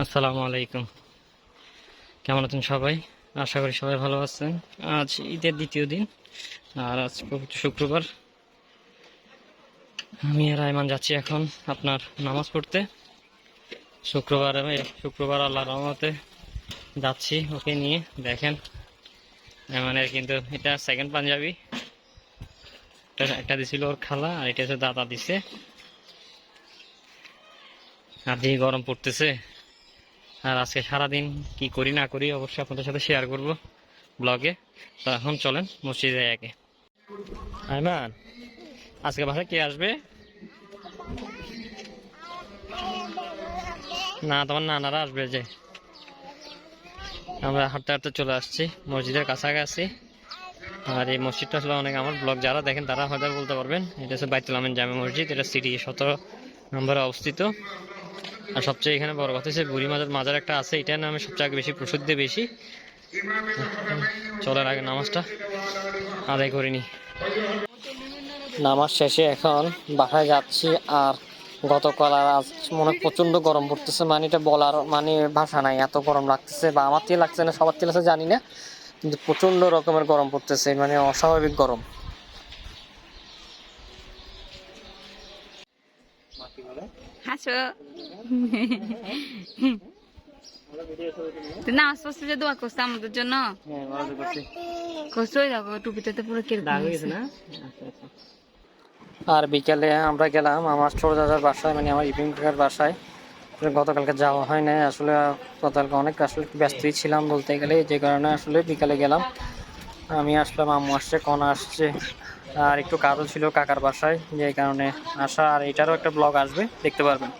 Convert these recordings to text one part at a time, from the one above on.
আসসালামু আলাইকুম। কেমন আছেন সবাই? আশা করি সবাই ভালো আছেন। আজ ঈদের দ্বিতীয় দিন, আর আজ পবিত্র শুক্রবার। আমি আর আয়মান যাচ্ছি এখন আপনার নামাজ পড়তে। শুক্রবার শুক্রবার আল্লাহ রহমতে যাচ্ছি ওকে নিয়ে। দেখেন, আয়মানের কিন্তু এটা সেকেন্ড পাঞ্জাবি। একটা দিছিল ওর খালা, আর এটা হচ্ছে দাদা দিছে। আর যে গরম পড়তেছে আর আজকে সারাদিন কি করি না করি অবশ্যই আপনাদের সাথে শেয়ার করব ব্লগে তো এখন চলেন মসজিদে একে আইমান আজকে বাসায় কে আসবে? না, তোমার নানারা আসবে যে। আমরা হাঁটতে হাঁটতে চলে আসছি, মসজিদের কাছাকাছি। আর এই মসজিদটা আসলে অনেক আমার ব্লগ যারা দেখেন তারা হয়তো বলতে পারবেন। এটা হচ্ছে বাইতুল আমিন জামে মসজিদ, এটা সিটি সতেরো নম্বরে অবস্থিত। আর সবচেয়ে এখানে বড় কথা হচ্ছে বুড়ি মাজার মাজার একটা আছে, এটার নামে সবচেয়ে আগে বেশি প্রসিদ্ধি বেশি। চলার আগে নামাজটা আদায় করিনি নামাজ শেষে এখন বাসায় যাচ্ছি আর গতকাল আর আজ মনে প্রচণ্ড গরম পড়তেছে। মানে এটা বলার মানে ভাষা নাই, এত গরম লাগতেছে বা আমার থেকে লাগছে না, সবার থেকে লাগছে জানি না, কিন্তু প্রচণ্ড রকমের গরম পড়তেছে মানে অস্বাভাবিক গরম। হাসো। তুই নামাজ পড়ছিস যে দোয়া করছে আমাদের জন্য? দেখো তো পুরো কীরকম হয়েছে। আর বিকেলে আমরা গেলাম আমার ছোট দাদার বাসায় মানে আমার ইভিনিং কাকার বাসায়। গতকালকে যাওয়া হয় নাই আসলে গতকালকে অনেক আসলে ব্যস্তই ছিলাম বলতে গেলে যে কারণে আসলে বিকালে গেলাম। আমি আসলাম আম্মু আসছে কনা আসছে। আর একটু কাজও ছিল কাকার বাসায়, যে কারণে আসা। আর এটারও একটা ব্লগ আসবে, দেখতে পারবেন।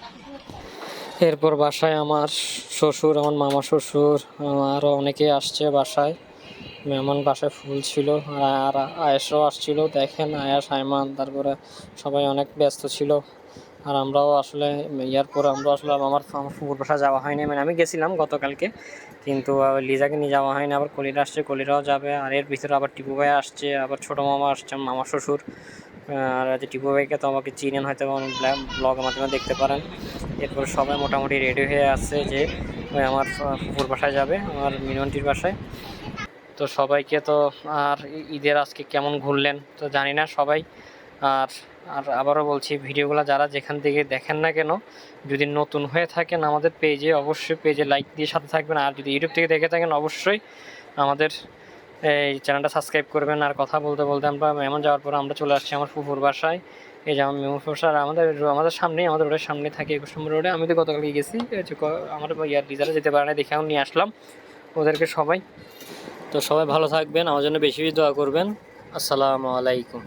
এরপর বাসায় আমার শ্বশুর, আমার মামা শ্বশুর, আরও অনেকে আসছে বাসায়। মেহমান বাসায় ফুল ছিল, আর আয়েসও আসছিল। দেখেন আয়াস আয়মান, তারপরে সবাই অনেক ব্যস্ত ছিল। আর আমরাও আসলে, ইয়ার পর আমরা আসলে আমার আমার বাসা যাওয়া হয়নি। মানে আমি গেছিলাম গতকালকে, কিন্তু লিজাকে নিয়ে যাওয়া হয়নি। আবার কলিরা আসছে, কলিরাও যাবে। আর এর ভিতরে আবার টিপু ভাই আসছে, আবার ছোটো মামা আসছে, মামা শ্বশুর। আর যে টিপু ভাইকে তো আমাকে চিনেন, হয়তো ব্লগের মাধ্যমে দেখতে পারেন। এরপর সবাই মোটামুটি রেডি হয়ে আসছে যে আমার ফুকুর বাসায় যাবে, আমার মিনন্টির বাসায়। তো সবাইকে তো আর ঈদের আজকে কেমন ঘুরলেন তো জানি না সবাই। আর আর আবারও বলছি, ভিডিওগুলো যারা যেখান থেকে দেখেন না কেন, যদি নতুন হয়ে থাকেন আমাদের পেজে, অবশ্যই পেজে লাইক দিয়ে সাথে থাকবেন। আর যদি ইউটিউব থেকে দেখে থাকেন, অবশ্যই আমাদের এই চ্যানেলটা সাবস্ক্রাইব করবেন। আর কথা বলতে বলতে আমরা এমন যাওয়ার পর আমরা চলে আসছি আমার ফুফুর বাসায়। এই যেমন মেমুর বাসার আমাদের আমাদের সামনেই, আমাদের রোডের সামনে থাকে একুশ নম্বর রোডে আমি তো গতকালকে গেছি আমার ইয়ার রিজাল্টে যেতে পারে দেখে এখন নিয়ে আসলাম ওদেরকে সবাই। তো সবাই ভালো থাকবেন, আমার জন্য বেশি বেশি দোয়া করবেন। আসসালামু আলাইকুম।